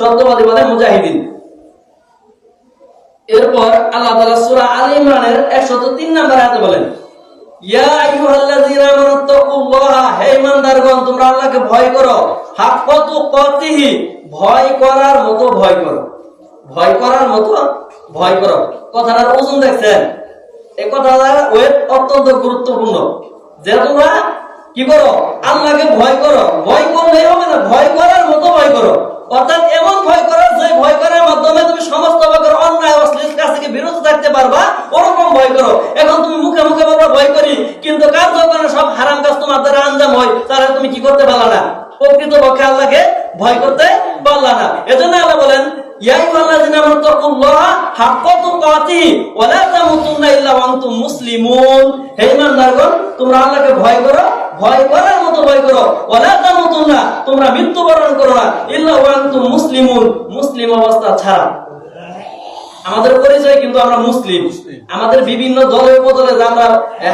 সত্যবাদী মানে মুজাহিদিন। এরপর আল্লাহ ইমরানের 103 নম্বর আয়াতে বলেন, ইয়া হে তোমরা আল্লাহকে ভয় করো। হাক্কা তুকাতিহি, ভয় করার মতো ভয় করো। ভয় করার মতো ভয় করো। কথাটার ওজন দেখছেন? এই কথাটার ওয়েট অত্যন্ত গুরুত্বপূর্ণ। যে তোমরা কি করো? আল্লাহকে ভয় করো। ভয় করলেই হবে না, ভয় করার মতো ভয় করো। অর্থাৎ এমন ভয় করো, যে ভয় করার মাধ্যমে তুমি সমস্ত প্রকার অন্যায় অশ্লীল কাজ থেকে বিরত থাকতে পারবা, ওরকম ভয় করো। এখন তুমি মুখে মুখে বলবা ভয় করি, কিন্তু কাজ যখন সব হারাম কাজ তোমার দ্বারা আঞ্জাম হয়, তাহলে তুমি কি করতে পারলা না? প্রকৃত পক্ষে আল্লাহকে ভয় করতে পারলা না। এজন্য আল্লাহ বলেন তোমরা আল্লাহকে ভয় করো ভয় করার মতো ভয় করো। ওয়ালা তামুতুন্না তোমরা মৃত্যুবরণ করো না। ইল্লা ওয়া আনতুম মুসলিমুন, মুসলিম অবস্থা ছাড়া। আমাদের পরিচয় কিন্তু আমরা মুসলিম। আমাদের বিভিন্ন দলে উপদলে আমরা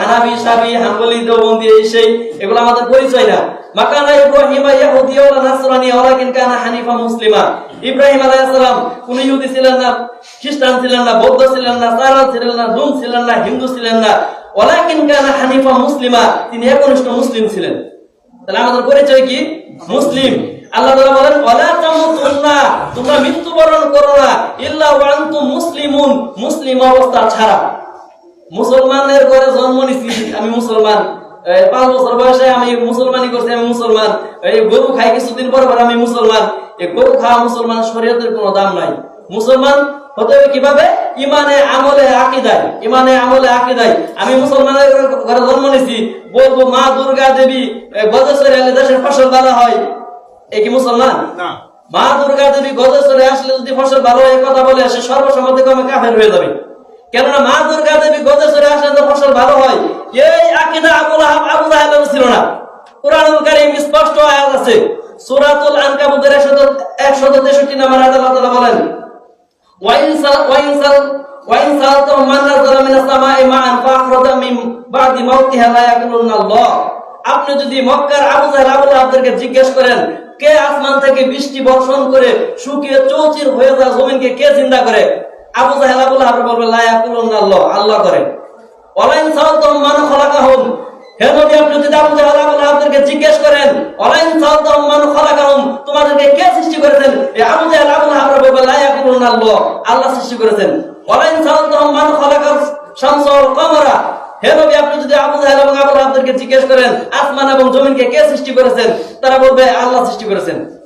হানাবি সাবি হাম্বলি, দেওবন্দি, এই সেই, এগুলো আমাদের পরিচয় না। মাকানা ইব্রাহিম, ইয়াহুদিয়া ওয়া নাসরানিয়া ওয়ালাকিন কানা হানিফা মুসলিমা। ইব্রাহিম আলাইহিস সালাম, কোন ইহুদি ছিলেন না, খ্রিস্টান ছিলেন না, বৌদ্ধ ছিলেন না, সারা ছিলেন না জুম ছিলেন না, হিন্দু ছিলেন না। ওয়ালাকিন কানা হানিফা মুসলিমা, তিনি একনিষ্ঠ মুসলিম ছিলেন। তাহলে আমাদের পরিচয় কি? মুসলিম। আল্লাহ বলেন তোমরা মৃত্যুবরণ করো না, ইল্লা মুসলিমুন। মুসলিম অবস্থা ছাড়া। মুসলমানের ঘরে জন্ম নিছি, আমি মুসলমান। পাঁচ বছর বয়সে আমি মুসলমানি করছি, আমি মুসলমান। এই গরু খাই কিছুদিন পর পর আমি মুসলমান। এই গরু খাওয়া মুসলমান শরীয়তের কোনো দাম নাই। মুসলমান হতে হবে কীভাবে? ইমানে আমলে আকিদায়। ইমানে আমলে আকিদায়। আমি মুসলমানের ঘরে জন্ম বলব মা দুর্গা দেবী গজেশ্বরী আলী দেশের ফসল ভালো হয়। এ কি মুসলমান? না। মা দুর্গা দেবী গজেশ্বরে আসলে যদি ফসল ভালো হয় কথা বলে সে সর্বসম্মতি কমে কাফের হয়ে যাবে। কেননা মা দুর্গা দেবী গজেশ্বরে আসলে তো ফসল ভালো হয় এই আকিদা আবুল আহাব আবু জাহেলের ছিল না। কোরআনুল কারীম স্পষ্ট আয়াত আছে। সূরাতুল আনকাবুতের 163 নম্বর আয়াতে আল্লাহ তাআলা আপনি যদি মক্কার আবু জাহেল জিজ্ঞেস করেন, কে আসমান থেকে বৃষ্টি বর্ষণ করে শুকিয়ে চৌচির হয়ে যাওয়া জমিনকে কে জিন্দা করে? আবু জাহেল বলবে লা আল্লাহ জিজ্ঞেস করেন তোমাদেরকে কে সৃষ্টি করেছেন? এই ইয়াকুলুনাল্লাহ আল্লাহ সৃষ্টি করেছেন। আবু তারা বলবে, আল্লাহ সৃষ্টি করেছেন।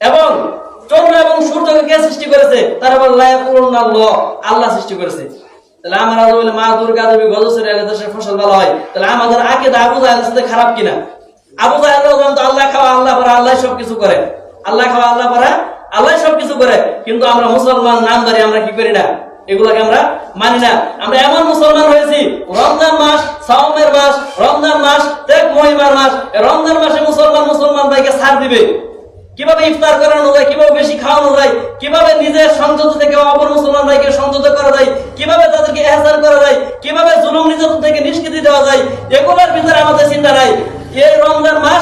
এবং চন্দ্র এবং সূর্যকে কে সৃষ্টি করেছে? তারা আল্লাহ সৃষ্টি করেছে। তাহলে আমরা মা দুর্গা দেবী গজসের দেশের ফসল ভালো হয়। তাহলে আমাদের আগে সাথে খারাপ কিনা? আবু আল্লাহ খাওয়া আল্লাহ পরা, আল্লাহ সবকিছু করে। আল্লাহ খাওয়া আল্লাহ পরা আল্লাহ সবকিছু করে, কিন্তু আমরা মুসলমান নামদারি আমরা কি করি না? এগুলোকে আমরা মানি না। আমরা এমন মুসলমান হয়েছি, রমজান মাস, সাওমের মাস, রমজান মাস ত্যাগ মহিমার মাস রমজান মাসে মুসলমান মুসলমান ভাইকে ছাড় দিবে। কীভাবে ইফতার করানো যায়, কীভাবে বেশি খাওয়ানো যায়, কীভাবে নিজের সংযত থেকে অপর মুসলমান ভাইকে সংযত করা যায়, কীভাবে তাদেরকে এহসান করা যায়, কীভাবে জুলুম নির্যাতন থেকে নিষ্কৃতি দেওয়া যায়, এগুলোর ভিতরে আমাদের চিন্তা নাই। এই রমজান মাস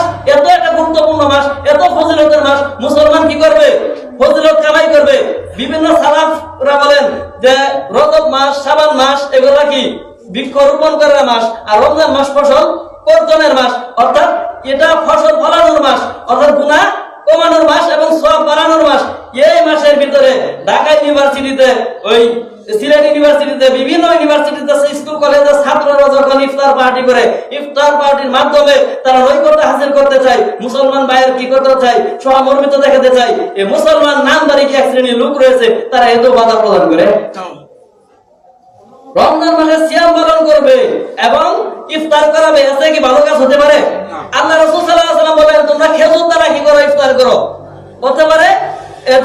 গুরুত্বপূর্ণ মাস, এত ফজিলতের মাস, মুসলমান কি করবে? ফজিলত কামাই করবে। বিভিন্ন সালাফরা বলেন যে রজব মাস শাবান মাস, এগুলা কি? বৃক্ষরোপণ করার মাস, আর রমজান মাস ফসল কর্তনের মাস। অর্থাৎ এটা ফসল ফলানোর মাস, অর্থাৎ গুনাহ কমানোর মাস এবং সব বাড়ানোর মাস। এই মাসের ভিতরে ঢাকা ইউনিভার্সিটিতে ওই সিলেট ইউনিভার্সিটিতে বিভিন্ন ইউনিভার্সিটিতে স্কুল কলেজের ছাত্ররা যখন ইফতার পার্টি করে ইফতার পার্টির মাধ্যমে তারা নৈকট্য হাসিল করতে চায় মুসলমান ভাইয়ের কি করতে চায় সহমর্মিত দেখাতে চায় এই মুসলমান নামদারি এক শ্রেণির লোক রয়েছে তারা এত বাধা প্রদান করে? রমজান মাসে সিয়াম পালন করবে এবং ইফতার করাবে এতে কি ভালো কাজ হতে পারে? আল্লাহ রাসূল ওয়াসাল্লাম বলেন তোমরা খেজুর দ্বারা কি করো? ইফতার করো। হতে পারে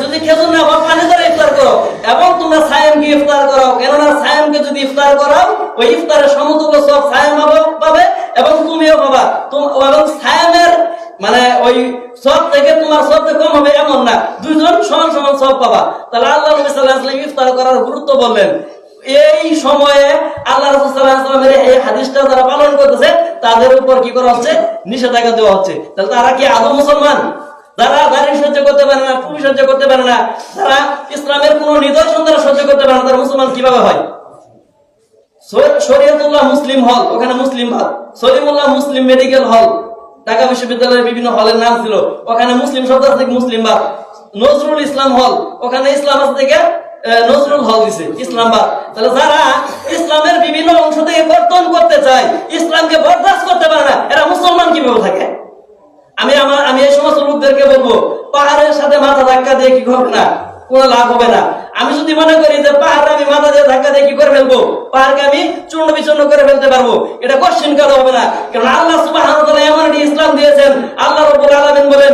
যদি খেজুর না হয় পানি দ্বারা ইফতার করো, এবং তোমরা সায়েমকে ইফতার করো কেননা সায়েমকে যদি ইফতার করাও, ওই ইফতারের সমতুল্য সব সায়েম পাবে, এবং তুমিও পাবা। এবং সায়েমের মানে ওই সব থেকে তোমার সব থেকে কম হবে এমন না। দুইজন সমান সমান সব পাবা। তাহলে আল্লাহ নবী সাল্লাল্লাহু আলাইহি ওয়াসাল্লাম ইফতার করার গুরুত্ব বললেন। এই সময়ে আল্লাহ রাসূল সাল্লাল্লাহু আলাইহি ওয়াসাল্লামের এই হাদিসটা যারা পালন করতেছে, তাদের উপর কি করা হচ্ছে? নিষেধাজ্ঞা দেওয়া হচ্ছে। তাহলে তারা কি আদৌ মুসলমান? যারা দাঁড়িয়ে করতে পারে না টুপি সহ্য করতে পারে না। তারা ইসলামের কোন নিদর্শন তারা সহ্য করতে পারে না, তারা মুসলমান কীভাবে হয়? মুসলিম হল, ওখানে মুসলিম ভাগ সলিমুল্লাহ মুসলিম মেডিকেল হল ঢাকা বিশ্ববিদ্যালয়ের বিভিন্ন হলের নাম ছিল। ওখানে মুসলিম শব্দ আছে, মুসলিম নজরুল ইসলাম হল, ওখানে ইসলাম আছে থেকে নজরুল হল দিছে ইসলামবাদ তাহলে যারা ইসলামের বিভিন্ন অংশ থেকে কর্তন করতে চায়, ইসলামকে বরদাস্ত করতে পারে না, এরা মুসলমান কীভাবে থাকে? আমি আমার আমি এই সমস্ত লোকদেরকে বলব, পাহাড়ের সাথে মাথা ধাক্কা দিয়ে কি হবে না কোনো লাভ হবে না। আমি যদি মনে করি যে পাহাড় আমি মাথা দিয়ে ধাক্কা দিয়ে কি করে ফেলব? পাহাড়কে আমি চূর্ণ বিচূর্ণ করে ফেলতে পারব। এটা কোশ্চেন করা হবে না। কারণ আল্লাহ তাআলা এমন একটি ইসলাম দিয়েছেন। আল্লাহ রাব্বুল আলামিন বলেন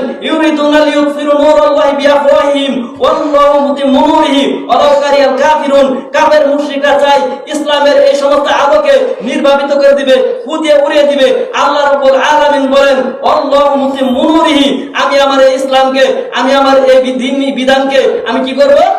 বিআফওয়াহিহিম ওয়াল্লাহু কাফিরুন কাফের মুশরিকরা ইসলামের এই সমস্ত আলোকে নির্বাপিত করে দিবে, ফুটিয়ে উড়িয়ে দিবে। আল্লাহ রাব্বুল আলামিন বলেন আল্লাহু মুতিম্মু আমি আমার এই ইসলামকে, আমি আমার এই বিধি- বিধানকে আমি কি করব?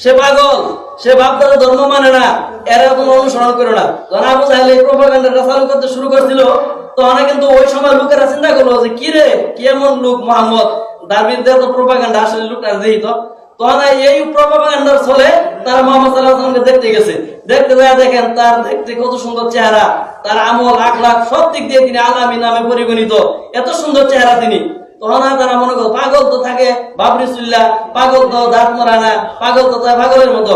সে পাগল, সে বাপদাদা ধর্ম মানে না, এরা কোনো অনুসরণ করে না। আবু জাহেল এই প্রোপাগান্ডাটা চালু করতে শুরু করছিল তখন কিন্তু ওই সময় লোকেরা চিন্তা করল যে, কি রে, কি এমন লোক, মোহাম্মদ? বিরুদ্ধে তো প্রোপাগান্ডা আসলে লোকটা যেই তো। তখন এই প্রোপাগান্ডার তারা মোহাম্মদ দেখতে গেছে। দেখতে যায়, দেখেন তার দেখতে কত সুন্দর চেহারা, তার আমল, আখলাখ সব দিক দিয়ে তিনি আলামী নামে পরিগণিত। এত সুন্দর চেহারা তিনি। তখন তারা মনে করো, পাগল তো থাকে পাগল তো দাঁত পাগল তো পাগলের মতো।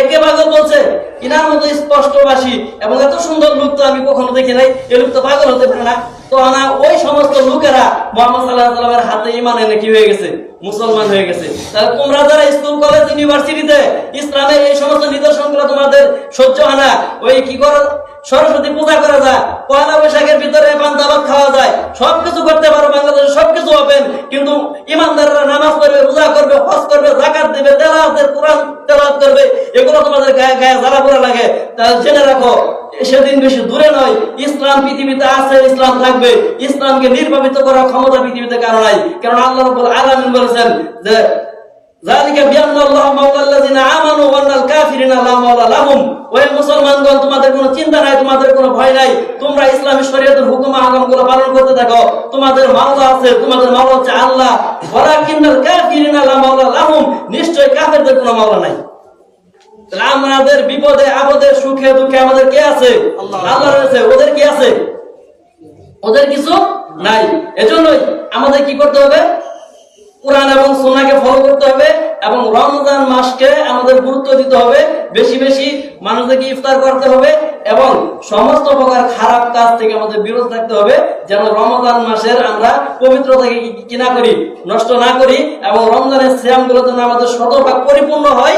একে পাগল বলছে মতো স্পষ্টবাসী এবং এত সুন্দর লোক তো আমি কখনো দেখি নাই, এ লোক তো পাগল হতে পারে না। ওই সমস্ত লোকেরা মোহাম্মদ সাল্লাহ সাল্লামের হাতে হয়ে গেছে? মুসলমান হয়ে গেছে। তাহলে তোমরা যারা স্কুল কলেজ ইউনিভার্সিটিতে ইসলামের এই সমস্ত নিদর্শনগুলো তোমাদের সহ্য হয় না, ওই কি করো? সরস্বতী পূজা করা যায়, পয়লা বৈশাখের ভিতরে পান্তাবাদ খাওয়া যায়, সবকিছু করতে পারো বাংলাদেশে কিন্তু ইমানদাররা নামাজ পড়বে, রোজা করবে, হজ করবে, জাকাত দেবে, তেলাওয়াতের কোরআন তেলাওয়াত করবে, এগুলো তোমাদের গায়ে গায়ে জ্বালা পোড়া লাগে। তাহলে জেনে রাখো, সেদিন বেশি দূরে নয়, ইসলাম পৃথিবীতে আছে, ইসলাম থাকবে। ইসলামকে নির্বাপিত করার ক্ষমতা পৃথিবীতে কারও নাই। কারণ আল্লাহ রাব্বুল আলামিন বলেছেন যে যালিকা বিআন্নাল্লাহু মাওলাল্লাযিনা আমানু ওয়ান্নাল কাফিরিনা লা মাওলা লাহুম ওই মুসলমানগণ তোমাদের কোনো চিন্তা নাই তোমাদের কোনো ভয় নাই। তোমরা ইসলামী শরীয়তের হুকুম আহকামগুলো পালন করতে থাকো। তোমাদের মাওলা আছে তোমাদের মাওলা হচ্ছে আল্লাহ। কাফিরিনা লা মাওলা লাহুম। নিশ্চয় কাফেরদের কোনো মাওলা নাই। আমাদের বিপদে আপদে সুখে দুঃখে আমাদের কে আছে? আল্লাহ রয়েছে। ওদের কি আছে? ওদের কিছু নাই। এজন্যই আমাদের কি করতে হবে? কোরআন এবং সোনাকে ফলো করতে হবে এবং রমজান মাসকে আমাদের গুরুত্ব দিতে হবে। বেশি বেশি মানুষদেরকে ইফতার করতে হবে এবং সমস্ত প্রকার খারাপ কাজ থেকে আমাদের বিরত থাকতে হবে যেন রমজান মাসের আমরা পবিত্রতাকে কিনা করি, নষ্ট না করি এবং রমজানের শ্যামগুলো যেন আমাদের শতভাগ পরিপূর্ণ হয়।